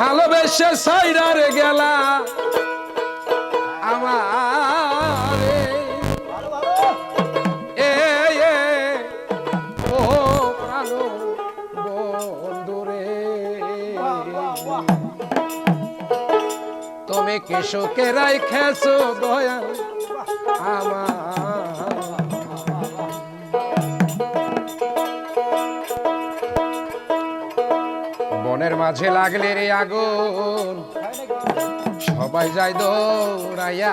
ভালোবেসে সাইরার গেলা। আমার এ ও প্রাণ বন্ধুরে তুমি কৃষকেরাই খেছো দয়া আমার? মনের মাঝে লাগলে রে আগুন। সবাই যায় দৌড়াইয়া।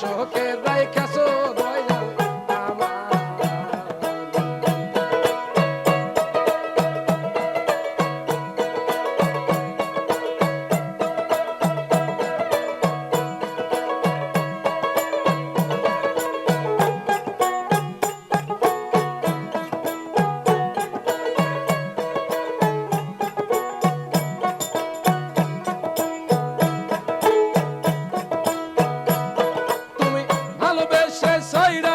শোকে রাইখাসো ভালোবেসে সৈরা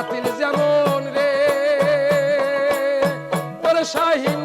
বাতিল যেমন রে। শাহী